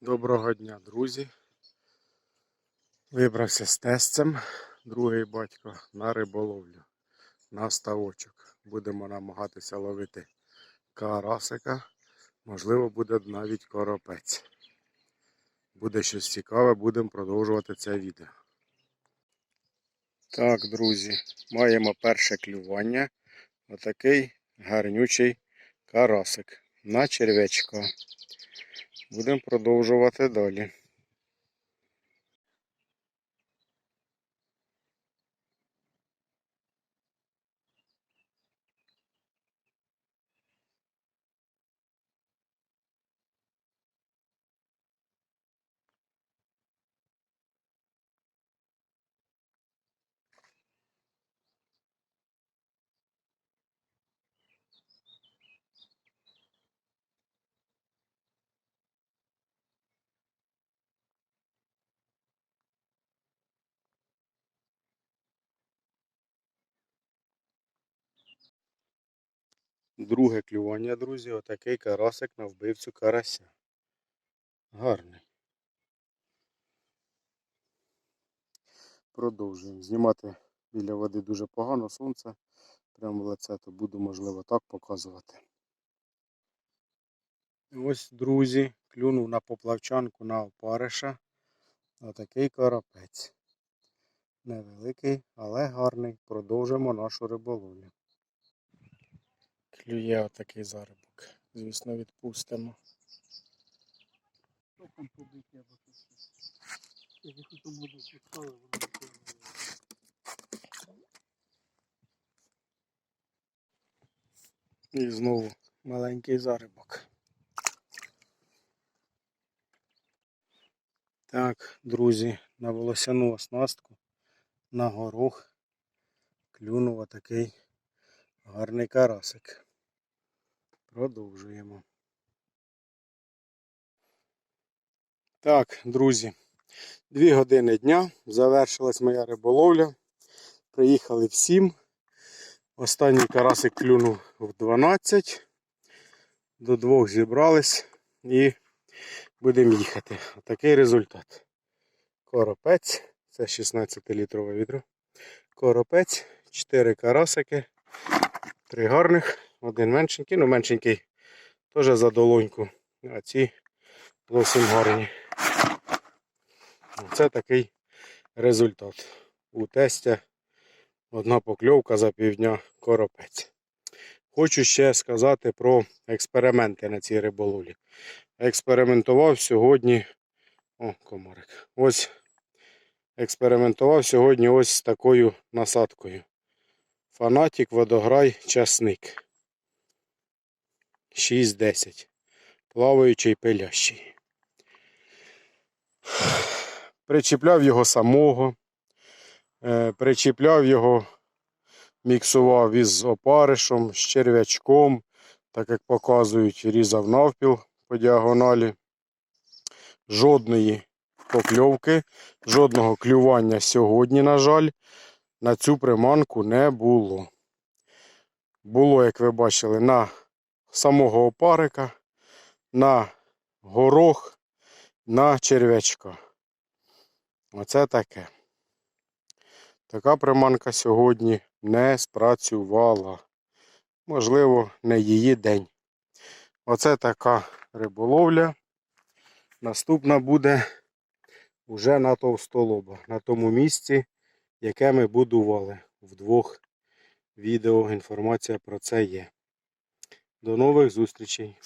Доброго дня, друзі. Вибрався з тестем, другий батько на риболовлю, на ставочок. Будемо намагатися ловити карасика, можливо, буде навіть коропець. Буде щось цікаве, будемо продовжувати це відео. Так, друзі, маємо перше клювання. Отакий гарнючий карасик на черв'ячка. Будемо продовжувати далі. Друге клювання, друзі, отакий карасик на вбивцю карася. Гарний. Продовжуємо. Знімати біля води дуже погано, сонце прямо в лице, то буду, можливо, так показувати. Ось, друзі, клюнув на поплавчанку на опариша. Отакий карапець. Невеликий, але гарний. Продовжимо нашу риболовлю. Клює отакий зарибок. Звісно, відпустимо. І знову маленький зарибок. Так, друзі, на волосяну оснастку, на горох клюнув такий гарний карасик. Продовжуємо. Так, друзі, дві години дня. Завершилась моя риболовля. Приїхали в 7. Останній карасик клюнув в 12. До двох зібрались і будемо їхати. Такий результат. Коропець, це 16-літрове відро. Коропець, 4 карасики, 3 гарних, один меншенький, ну меншенький теж за долоньку, а ці зовсім гарні. Це такий результат. У тестя одна покльовка за півдня коропець. Хочу ще сказати про експерименти на цій риболовлі. Експериментував сьогодні. О, комарик. Ось експериментував сьогодні ось такою насадкою. Фанатік, водограй, часник. 6-10. Плаваючий пилящий. Причіпляв його самого. Е, Причіпляв його, міксував із опаришем, з черв'ячком, так як показують, різав навпіл по діагоналі. Жодної покльовки, жодного клювання сьогодні, на жаль, на цю приманку не було. Було, як ви бачили, на самого опарика, на горох, на черв'ячка. Оце таке. Така приманка сьогодні не спрацювала. Можливо, не її день. Оце така риболовля. Наступна буде вже на товстолоба, на тому місці, яке ми будували. В двох відео інформація про це є. До нових зустрічей!